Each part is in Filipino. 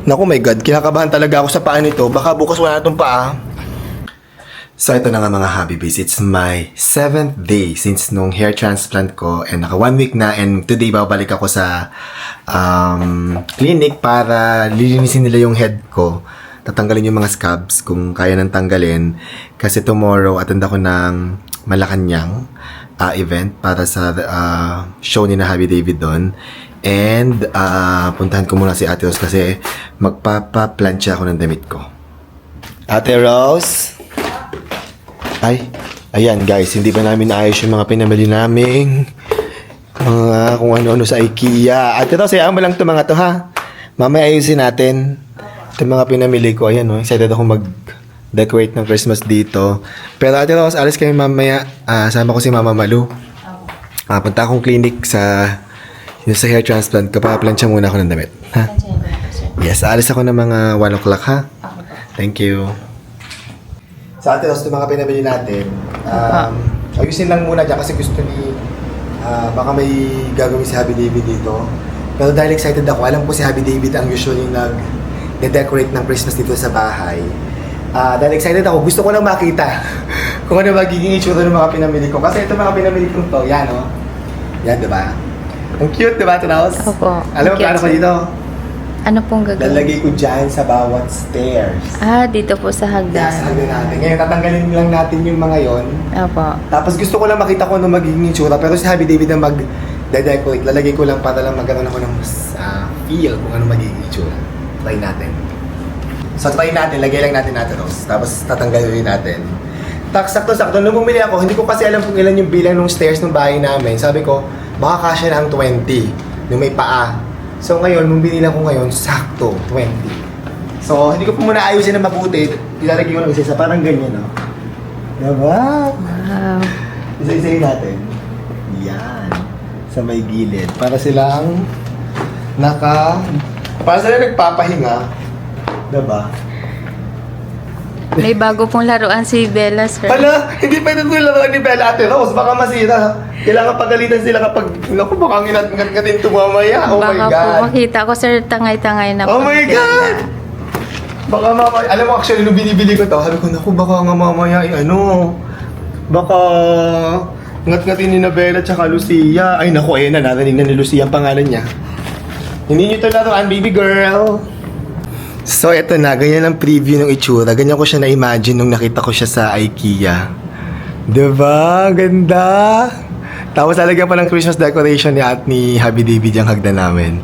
Naku my God, kinakabahan talaga ako sa paa nito. Baka bukas wala na itong paa. So ito na nga mga Habibis, it's my seventh day since nung hair transplant ko and naka one week na and today babalik ako sa um, clinic para lilinisin nila yung head ko. Tatanggalin yung mga scabs kung kaya nang tanggalin kasi tomorrow attend ako ng Malacanang uh, event para sa uh, show ni na Happy David doon. And uh, puntahan ko muna si Ate Rose kasi magpapaplansya ako ng damit ko. Ate Rose? Ay, ayan guys, hindi pa namin naayos yung mga pinamili naming mga kung ano-ano sa IKEA. Ate Rose, hayaan mo lang ito mga to ha. Mamaya ayusin natin. Ito mga pinamili ko. Ayan, oh, excited ako mag-decorate ng Christmas dito. Pero Ate Rose, alis kami mamaya. Ah, sama ko si Mama Malu. Ah, punta akong clinic sa yung sa hair transplant. Kapaplansya muna ako ng damit. Ha? Yes, alis ako ng mga 1 o'clock ha. Thank you. Sa atin, ito mga pinabili natin. Um, ayusin lang muna dyan kasi gusto ni... ah, baka may gagawin si Happy David dito. Pero dahil excited ako, alam ko si Happy David ang usually nag-decorate ng Christmas dito sa bahay. Ah, dahil excited ako, gusto ko lang makita kung ano magiging itsura ng mga pinamili ko. Kasi ito mga pinamili ko to, yan o. Yan, di ba? Ang cute, di ba, Tunaos? Opo. Alam mo, Cute, paano ko dito? Ano pong gagawin? Lalagay ko dyan sa bawat stairs. Ah, dito po sa Yes, hagdan. hanggang natin. Ngayon, tatanggalin lang natin yung mga yon. Opo. Tapos gusto ko lang makita kung ano magiging itsura. Pero si Happy David na mag-decorate. Lalagay ko lang para lang magkaroon ako ng mas ah, feel kung ano magiging itsura. Try natin. So try natin, lagay lang natin natin Rose. Tapos tatanggalin natin. Tak, sakto, sakto. Nung bumili ako, hindi ko kasi alam kung ilan yung bilang ng stairs ng bahay namin. Sabi ko, baka kasya ang 20. Yung may paa. So ngayon, nung binili ko ngayon, sakto, 20. So, hindi ko pa muna ayusin na mabuti. Ilalagay ko lang isa-isa. Parang ganyan, no? Diba? Wow. Isa-isayin natin. Yan. Sa may gilid. Para silang naka... Para sila nagpapahinga. Diba? May bago pong laruan si Bella, sir. Hala, hindi pa ito laruan ni Bella Ate Rose. Baka masira. Kailangan pagalitan sila kapag... Naku, baka nginat-ngatin ito mamaya. Oh my Baka God. po makita ko, sir, tangay-tangay na Oh my. God! Baka mamaya, alam mo actually, nung binibili ko to, sabi ko, naku, baka nga mamaya, eh, ano, baka ngat-ngatin ni Nabela tsaka Lucia. Ay, naku, eh, na, narinig na ni Lucia ang pangalan niya. Hindi niyo ito laruan, baby girl. So, eto na, ganyan ang preview ng itsura. Ganyan ko siya na-imagine nung nakita ko siya sa IKEA. Diba? Ganda! Tapos lalagyan pa ng Christmas decoration ni at ni Happy David yung hagdan namin.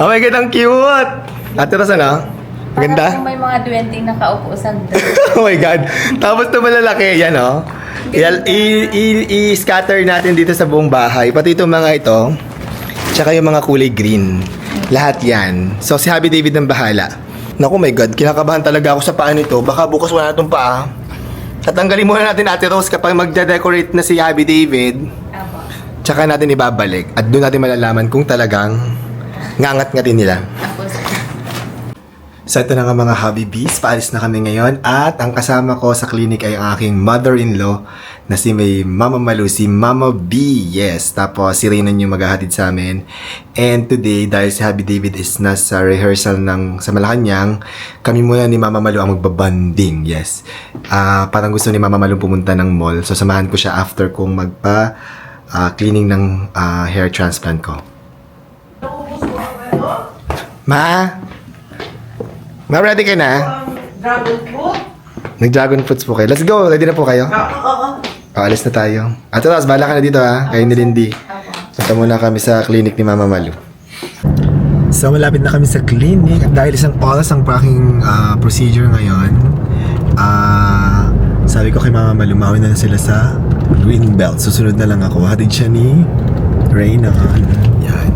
Oh my God, ang cute! Ate Rosa na? Maganda? Parang may mga duwending nakaupo sa oh my God. Tapos ito malalaki, yan oh. I- i- I-scatter natin dito sa buong bahay. Pati itong mga ito. Tsaka yung mga kulay green. Lahat yan. So si Happy David ang bahala. Naku my God, kinakabahan talaga ako sa paa nito. Baka bukas wala na itong paa. Tatanggalin muna natin Ate Rose kapag magde-decorate na si Happy David. Opo. Tsaka natin ibabalik. At doon natin malalaman kung talagang ngangat-ngatin nila. So na nga mga hobby bees, paalis na kami ngayon at ang kasama ko sa clinic ay ang aking mother-in-law na si may Mama Malu, si Mama B, yes. Tapos si Reynan yung maghahatid sa amin. And today, dahil si Happy David is nasa rehearsal ng sa Malacanang, kami muna ni Mama Malu ang magbabanding, yes. Ah, parang gusto ni Mama Malu pumunta ng mall, so samahan ko siya after kong magpa ah, cleaning ng ah, hair transplant ko. Ma? Ma, ready ka na? Dragon fruit? Nag-dragon fruits po kayo. Let's go! Ready na po kayo? Oo, oo. O, alis na tayo. Ate Ros, bahala ka na dito ha. Kayo ni Lindy. Punta muna kami sa clinic ni Mama Malu. So, malapit na kami sa clinic. At dahil isang oras ang aking ah, procedure ngayon, ah, sabi ko kay Mama Malu, mawin na lang sila sa green belt. Susunod na lang ako. Hatid siya ni Reynan. Yan.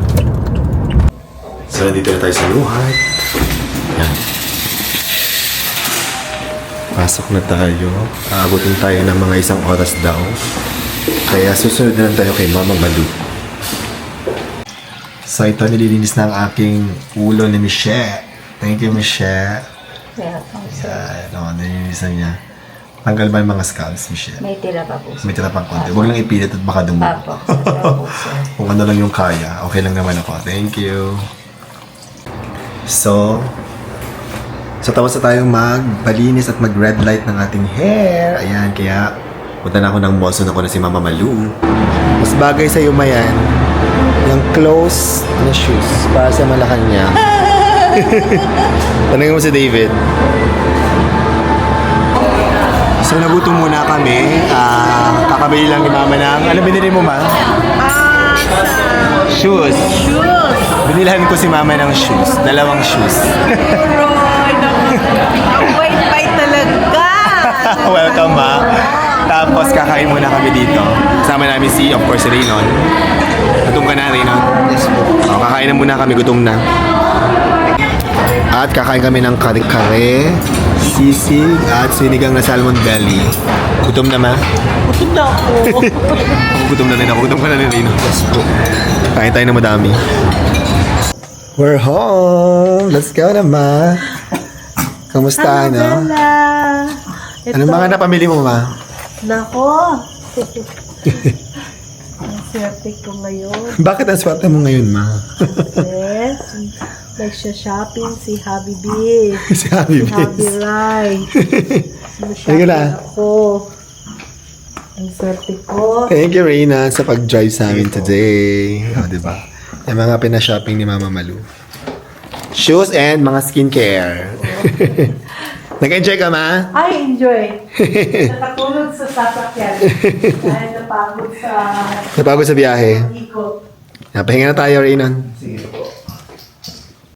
So, nandito na tayo sa luhat. Yan. Pasok na tayo. Aabutin tayo ng mga isang oras daw. Kaya susunod na lang tayo kay Mama Malu. So ito, nililinis na ang aking ulo ni Michelle. Thank you, Michelle. Yeah, Yan, o, nililinis na niya. Tanggal ba yung mga scalps, Michelle? May tira pa po, sir. May tira pang konti. Huwag lang ipilit at baka dumugo. Apo. Kung ano lang yung kaya, okay lang naman ako. Thank you. So, So tapos na tayong magbalinis at mag-red light ng ating hair. Ayan, kaya punta na ako ng mall. So ako na si Mama Malu. Mas bagay sa iyo mayan. Yung close na shoes para sa Malacanang. Tanungin mo si David. So nagutom muna kami. Ah, kakabili lang ni Mama ng... Ano binili mo, Ma? Shoes. Shoes! Binilhan ko si Mama ng shoes. Dalawang shoes. Ang bait-bait talaga! Welcome, Ma. Tapos kakain muna kami dito. Kasama namin si, of course, Raynon. Gutom ka na, Raynon? Yes po. Oh, kakain na muna kami, gutom na. At kakain kami ng kare-kare, sisig, at sinigang na salmon belly. Gutom na, Ma? Gutom na ako. Ako gutom na rin ako. Gutom ka na rin, Raynon. Yes po. Kain tayo na madami. We're home! Let's go na, Ma. Kamusta, no? Bella? Ano mga napamili mo, Ma? Nako! Ang swerte ko ngayon. Bakit ang swerte mo ngayon, Ma? Yes. Nagsha-shopping si B. si Happy Si. Rai. Halika na. ako. Ang swerte ko. Thank you, Reyna, sa pag-drive sa amin today. O, di ba? Yung mga pinashopping ni Mama Malu. Shoes and mga skincare. Nag-enjoy ka, Ma? Ay, enjoy. Nakatulog sa sasakyan. Dahil napagod sa Napagod sa biyahe. ikot. Napahinga na tayo, Reyna.